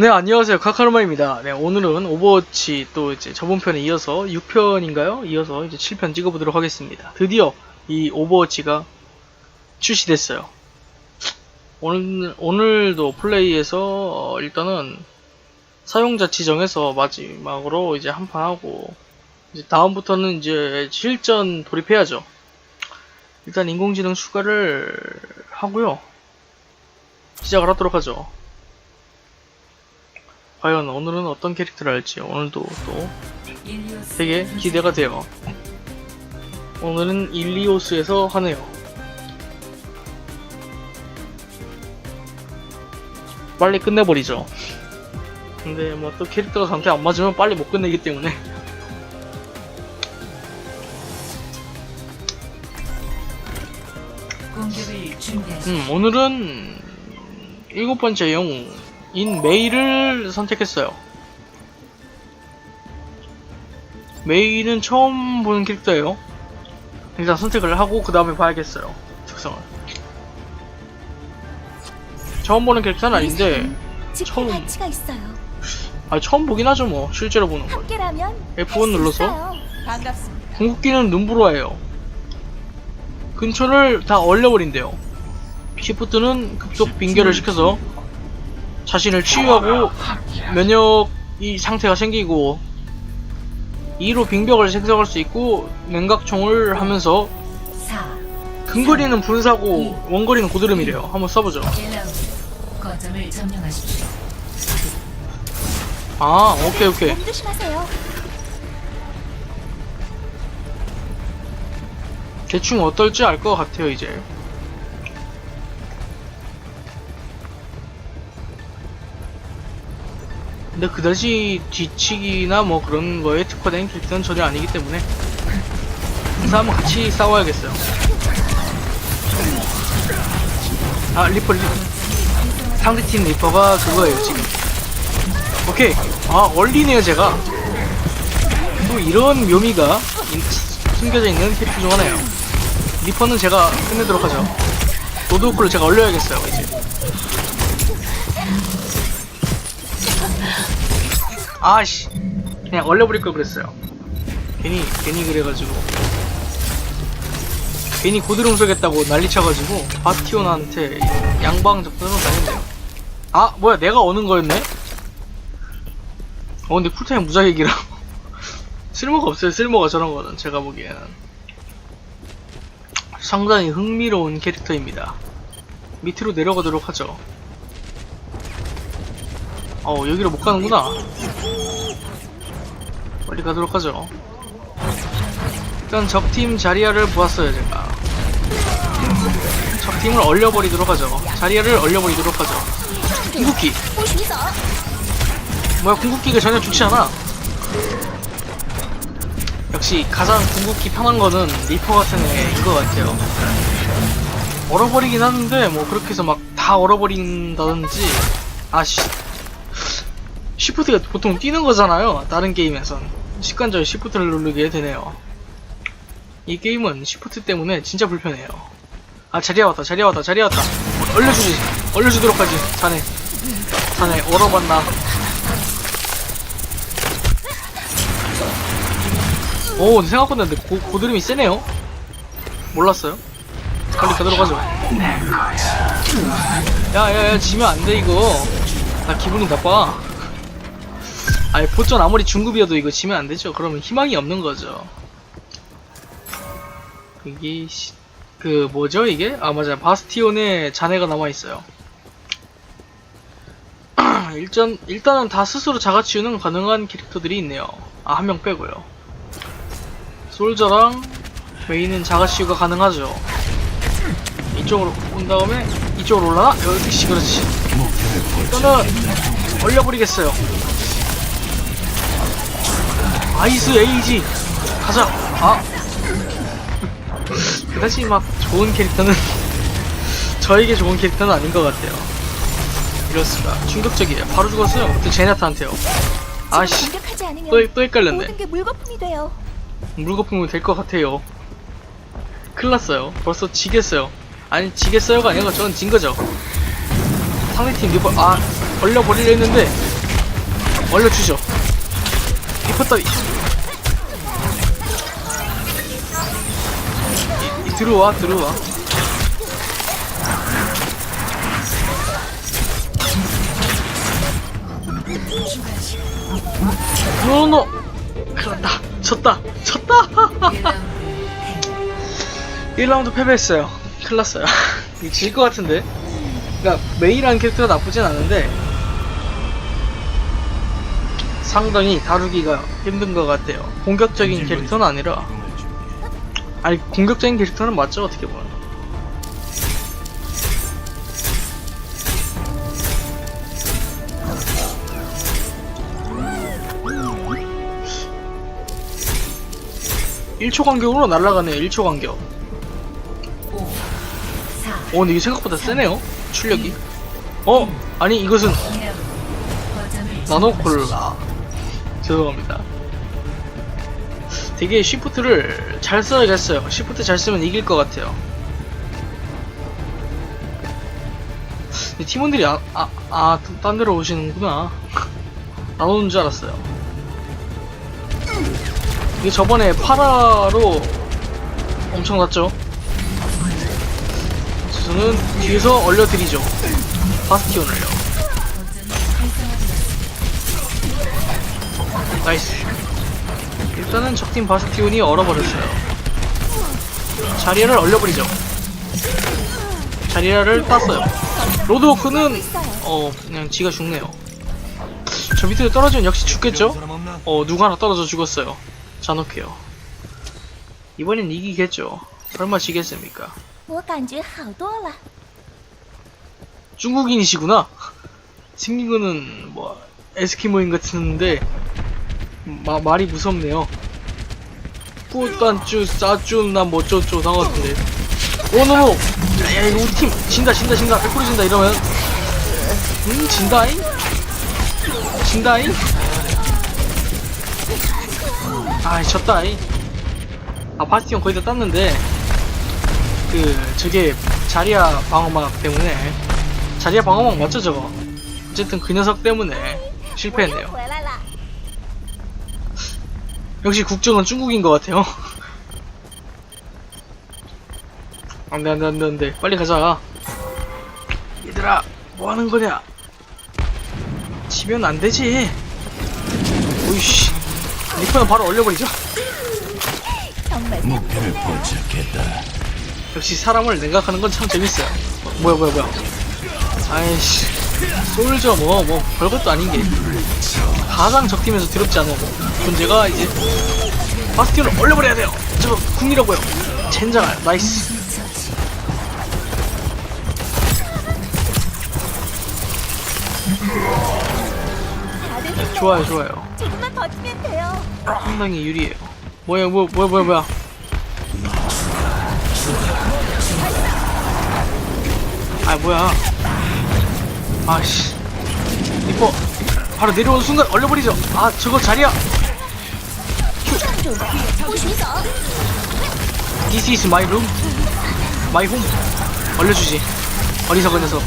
네, 안녕하세요. 카카로마입니다. 네, 오늘은 오버워치 또 이제 저번 편에 이어서 6편인가요? 이어서 이제 7편 찍어보도록 하겠습니다. 드디어 이 오버워치가 출시됐어요. 오늘, 오늘도 플레이에서 어, 일단은 사용자 지정해서 마지막으로 이제 한판 하고 이제 다음부터는 이제 실전 돌입해야죠. 일단 인공지능 추가를 하고요. 시작을 하도록 하죠. 과연 오늘은 어떤 캐릭터를 할지 오늘도 또 되게 기대가 돼요. 오늘은 일리오스에서 하네요. 빨리 끝내버리죠. 근데 뭐 또 캐릭터가 저한테 안 맞으면 빨리 못 끝내기 때문에 음, 오늘은 일곱 번째 영웅 인 메이를 선택했어요. 메이는 처음 보는 캐릭터예요. 일단 선택을 하고 그 다음에 봐야겠어요. 특성을. 처음 보는 캐릭터는 아닌데, 지킬 처음-. 아 처음 보긴 하죠 뭐 실제로 보는 건. 함께라면 F1 할수 눌러서? 궁극기는 눈부라예요. 근처를 다 얼려버린대요. 시프트는 급속 빙결을 시켜서 자신을 치유하고 면역이 상태가 생기고 2로 빙벽을 생성할 수 있고 냉각총을 하면서 4, 근거리는 분사고 원거리는 고드름이래요. 한번 써보죠. 1라운드. 거점을 점령하십시오. 아 오케이 오케이. 몸 조심하세요. 대충 어떨지 알 것 같아요 이제. 근데 그다지 뒤치기나 뭐 그런 거에 특화된 캐릭터는 전혀 아니기 때문에 그래서 한번 같이 싸워야겠어요. 아 리퍼 리퍼 상대팀 리퍼가 그거예요 지금. 오케이 아 얼리네요 제가. 또 이런 묘미가 인- 숨겨져 있는 캐릭터 중 하나예요. 리퍼는 제가 끝내도록 하죠. 로드호크를 제가 올려야겠어요, 이제. 아씨. 그냥 얼려버릴 걸 그랬어요. 괜히, 괜히 그래가지고. 괜히 고드름 쏘겠다고 난리 쳐가지고, 바티온한테 양방 접근으로 다닌대요. 아, 뭐야, 내가 오는 거였네? 어, 근데 쿨타임 무작위기라. 쓸모가 없어요, 쓸모가 저런 거는. 제가 보기에는. 상당히 흥미로운 캐릭터입니다. 밑으로 내려가도록 하죠. 어, 여기로 못 가는구나. 빨리 가도록 하죠. 일단 적팀 자리아를 보았어요, 제가. 적팀을 얼려버리도록 하죠. 자리아를 얼려버리도록 하죠. 궁극기! 뭐야, 궁극기가 전혀 좋지 않아. 역시 가장 궁극기 편한 거는 리퍼 같은 애인 것 같아요. 얼어버리긴 하는데 뭐 그렇게 해서 막 다 얼어버린다든지 아씨 시프트가 보통 뛰는 거잖아요. 다른 게임에선. 습관적으로 시프트를 누르게 되네요. 이 게임은 시프트 때문에 진짜 불편해요. 아 자리야 왔다 자리야 왔다 자리야 왔다. 얼려주지. 얼려주도록 하지. 자네. 자네 얼어봤나? 오 생각보다 근데 고, 고드름이 세네요? 몰랐어요? 빨리 가도록 하죠. 야야야 지면 안 돼 이거. 나 기분이 나빠 아니 보전 아무리 중급이어도 이거 지면 안 되죠 그러면 희망이 없는 거죠 이게 시- 그 뭐죠 이게 아 맞아 바스티온에 잔해가 남아 있어요 일단 일단은 다 스스로 자가치유는 가능한 캐릭터들이 있네요 아 한 명 빼고요 솔저랑 메이는 자가치유가 가능하죠. 이쪽으로 온 다음에 이쪽으로 올라나? 여기씨 그렇지. 일단은 얼려버리겠어요. 아이스 에이지 가자. 아 그다지 막 좋은 캐릭터는 저에게 좋은 캐릭터는 아닌 것 같아요. 이렇습니다. 충격적이에요. 바로 죽었어요. 또 제나타한테요. 아씨 또, 또 헷갈렸네. 물거품이 돼요. 물거품이 될 것 같아요. 큰일 났어요. 벌써 지겠어요. 아니, 지겠어요가 아니고 저는 진 거죠. 상대팀 리버, 아, 걸려버리려 했는데, 얼려주죠 따위 이, 이 들어와 들어와. 노노 큰일났다. 졌다 졌다. 1라운드 1라운드 패배했어요. 큰일 났어요. 이거 질 것 같은데. 그니까 메이라는 캐릭터가 나쁘진 않은데 상당히 다루기가 힘든 것 같아요. 공격적인 캐릭터는 아니라. 아니 공격적인 캐릭터는 맞죠 어떻게 보면. (1초) 간격으로 날아가네요 (1초) 간격. 5 4어 근데 이게 생각보다 세네요 출력이. 어 아니 이것은 2라운드 거점을 나노콜라 죄송합니다. 되게 쉬프트를 잘 써야겠어요. 쉬프트 잘 쓰면 이길 것 같아요. 팀원들이 아, 아, 아, 딴 데로 오시는구나. 나오는 줄 알았어요. 이게 저번에 파라로 엄청 났죠? 저는 뒤에서 얼려드리죠. 바스티온을요 나이스. 일단은 적팀 바스티온이 얼어버렸어요. 자리아를 얼려버리죠. 자리아를 땄어요. 로드워크는 어 그냥 지가 죽네요. 저 밑으로 떨어지면 역시 죽겠죠? 어 누가 하나 떨어져 죽었어요. 잔혹해요. 이번엔 이기겠죠. 얼마 지겠습니까? 중국인이시구나. 승리군은 뭐 에스키모인 같은데 마, 말이 무섭네요. 뿌단쭈 싸쭈 난뭐 쩌쭈 상관없는데. 오노노! 야 이거 우팀! 진다 진다 진다 백골이 진다 이러면 음 진다잉? 진다잉? 아이 졌다잉 아 파스티온 거의 다 땄는데 그 저게 자리야 방어막 때문에 자리야 방어막 맞죠 저거 어쨌든 그 녀석 때문에 실패했네요 역시 국정은 중국인 것 같아요. 안돼 안돼 안돼 안돼. 빨리 가자. 얘들아 뭐 하는 거냐? 지면 안 되지. 오이씨. 리퍼는 바로 얼려버리죠. 목표를 포착했다. 역시 사람을 냉각하는 건 참 재밌어요. 어, 뭐야 뭐야 뭐야. 아이씨. 솔저 뭐뭐 별것도 아닌 게. 가장 적팀에서 더럽지 않은 존재가 이제 바스티온을 얼려버려야 돼요. 저거 궁이라고요. 젠장할 나이스. 힘내요. 좋아요 좋아요. 조금만 버티면 돼요. 상당히 유리해요. 뭐야 뭐 뭐야 뭐야 뭐야. 아 뭐야. 아씨. 리퍼 바로 내려오는 순간 얼려버리죠. 아 저거 자리야. 不许走！ This is my room. My home. 얼려주지. 어리석은 녀석.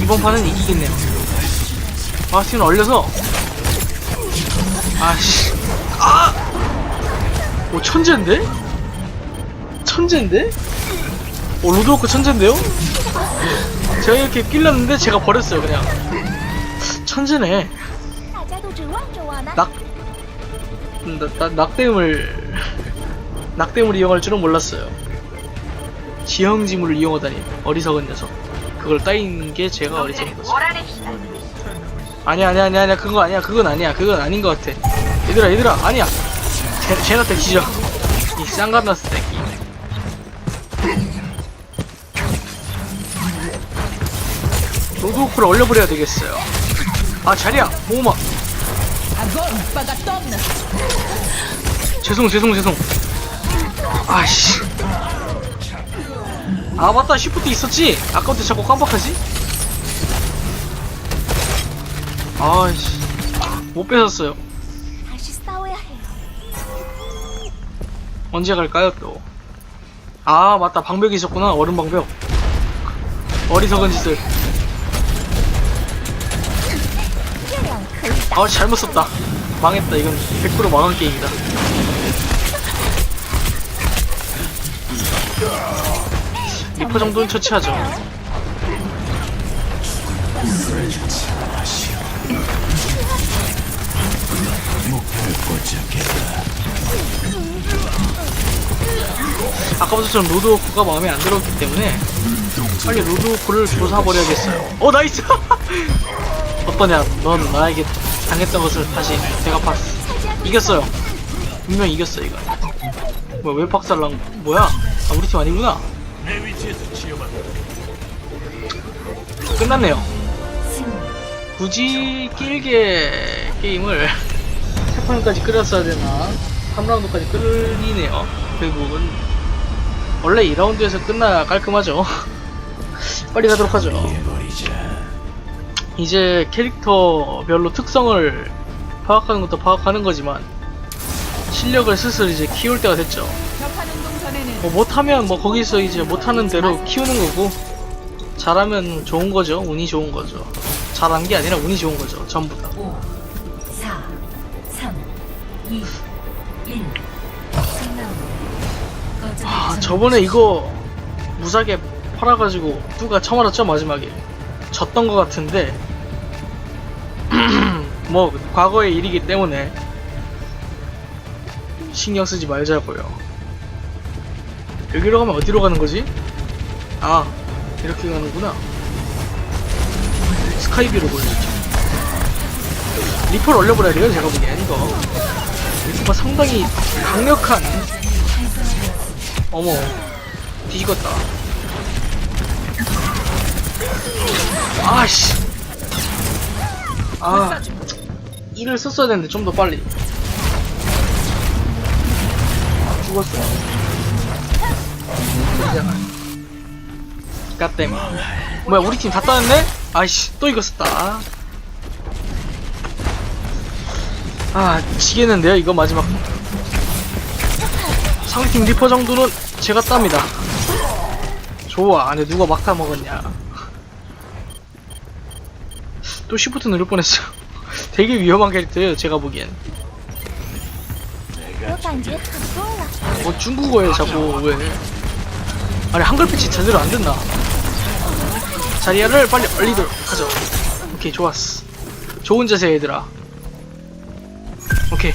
이번 판은 이기겠네요. 바스티온 얼려서. 아씨. 아! 오, 천재인데? 천재인데? 오, 로드워크 천재인데요? 제가 이렇게 끼렸는데 제가 버렸어요, 그냥. 천재네. 大家都指望着我呢。 낙, 나, 나, 낙댐을, 낙댐을 이용할 줄은 몰랐어요. 지형지물을 이용하다니, 어리석은 녀석. 그걸 따인 게 제가 어리석은 거죠. 아니야, 아니야, 아니야, 아니야, 그거 아니야, 그건 아니야, 그건 아닌 것 같아. 얘들아, 얘들아, 아니야. 제, 제나테 기죠. 이 쌍가나스 새끼. 로드워크를 얼려버려야 되겠어요. 아, 자리야, 모마. 죄송 죄송 죄송. 아씨. 아 맞다. 쉬프트 있었지? 아까부터 자꾸 깜빡하지? 아씨. 못 뺏었어요. 언제 갈까요 또? 아 맞다. 방벽이 있었구나. 얼음 방벽. 어리석은 짓을. 아 잘못 썼다. 망했다. 이건 100% 망한 게임이다. 리퍼 정도는 처치하죠. 아까부터처럼 로드워크가 마음에 안 들었기 때문에 빨리 로드워크를 조사버려야겠어요. 어 나이스! 어떠냐? 넌 나에게 당했던 것을 다시 대갚았어. 이겼어요. 분명 이겼어 이거. 뭐야 왜 박살난 뭐야? 아 우리 팀 아니구나. 끝났네요. 굳이 길게 게임을 3판까지 끌었어야 되나? 3라운드까지 끌리네요. 결국은. 원래 2라운드에서 끝나야 깔끔하죠. 빨리 가도록 하죠 이제 캐릭터별로 특성을 파악하는 것도 파악하는 거지만 실력을 슬슬 이제 키울 때가 됐죠. 뭐 못하면 뭐 거기서 이제 못하는 대로 키우는 거고 잘하면 좋은 거죠. 운이 좋은 거죠. 잘한 게 아니라 운이 좋은 거죠. 전부 다. 5, 4, 3, 2, 1. 아 저번에 이거 무사하게 팔아가지고 누가 처맞았죠 마지막에 졌던 것 같은데 뭐 과거의 일이기 때문에 신경 쓰지 말자고요. 여기로 가면 어디로 가는 거지? 아 이렇게 가는구나. 스카이비로 보여주죠. 리퍼를 올려버려야 돼요 제가 보기엔 이거. 리퍼가 상당히 강력한 어머 뒤집었다. 아씨. 아 이를 썼어야 되는데 좀 더 빨리 죽었어 갓댐 뭐야 우리 팀 다 따냈네? 아이씨 또 이거 썼다 아 지겠는데요 이거 마지막 상팀 리퍼 정도는 제가 땁니다. 좋아. 안에 누가 막타 먹었냐. 또 시프트 누를 뻔했어. 되게 위험한 캐릭터예요 제가 보기엔. 뭐 중국어에 자꾸 왜 아니 한글 패치 제대로 안 된다. 자리야를 빨리 얼리도록 하죠. 오케이 좋았어. 좋은 자세 얘들아. 오케이.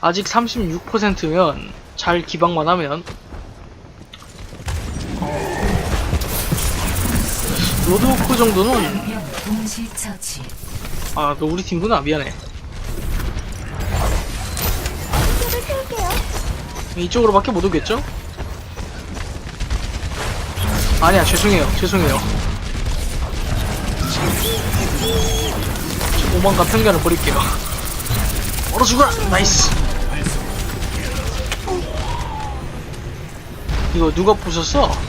아직 36%면 잘 기방만 하면. 로드워크 정도는 아 너 우리 팀구나 미안해 세울게요. 이쪽으로밖에 못 오겠죠? 아니야 죄송해요 죄송해요 저 오만과 편견을 버릴게요 얼어 죽어라 나이스 이거 누가 부셨어?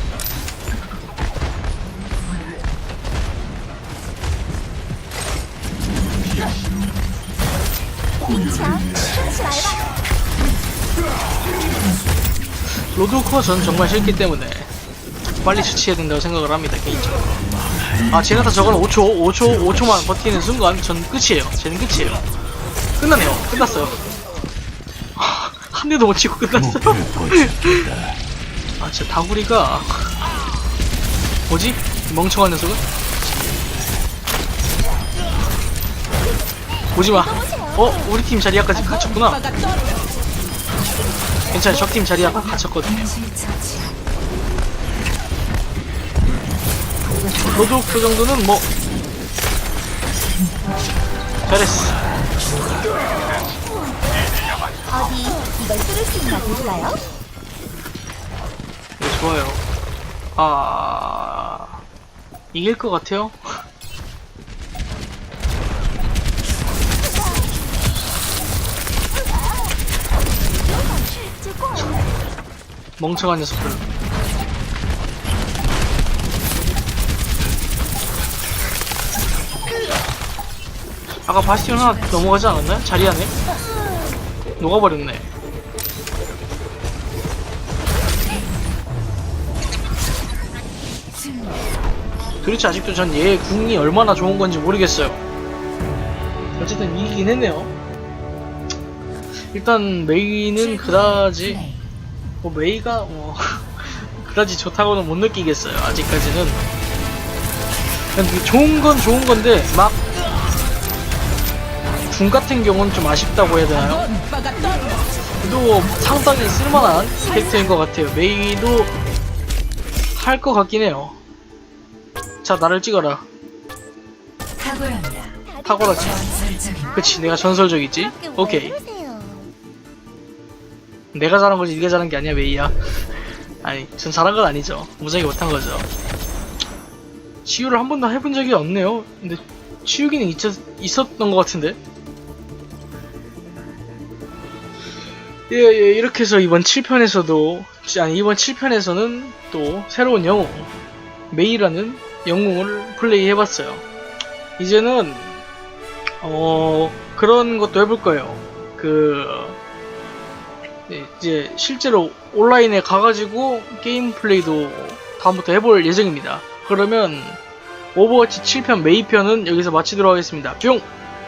로드워크가 전 정말 싫기 때문에 빨리 처치해야 된다고 생각을 합니다 개인적으로. 아 제나타 저거는 5초 5초 5초만 버티는 순간 전 끝이에요. 쟤는 끝이에요. 끝났네요. 끝났어요. 하, 한 대도 못 치고 끝났어요. 아 진짜 다구리가 뭐지? 이 멍청한 녀석은? 오지마 어? 우리 팀 자리야까지 갇혔구나 괜찮아 적팀 자리야가 갇혔거든요 동시 처치. 로드워크 정도는 뭐 잘했어 어디 이걸 뚫을 수 있나 볼까요? 네, 좋아요 아 이길 것 같아요 멍청한 녀석들 아까 바스티온 하나 넘어가지 않았나요? 자리 안에? 녹아버렸네 도대체 아직도 전 얘의 궁이 얼마나 좋은 건지 모르겠어요 어쨌든 이기긴 했네요. 일단 메이는 그다지. 뭐 메이가 뭐 그다지 좋다고는 못 느끼겠어요. 아직까지는. 좋은 건 좋은 건데 막 중 같은 경우는 좀 아쉽다고 해야 되나요? 그래도 상당히 쓸만한 캐릭터인 것 같아요. 메이도 할 것 같긴 해요. 자, 나를 찍어라. 탁월하지. 그치, 내가 전설적이지? 오케이. 내가 잘한 거지, 네가 잘한 게 아니야, 메이야. 아니, 전 잘한 건 아니죠. 무지하게 못한 거죠. 치유를 한 번도 해본 적이 없네요. 근데 치유기는 있었, 있었 던 것 같은데? 예, 예, 이렇게 해서 이번 7편에서도, 아니, 이번 7편에서는 또 새로운 영웅, 메이라는 영웅을 플레이해봤어요. 이제는, 어, 그런 것도 해볼 거예요. 그, 네, 이제 실제로 온라인에 가가지고 게임 플레이도 다음부터 해볼 예정입니다. 그러면 오버워치 7편 메이편은 여기서 마치도록 하겠습니다. 뿅!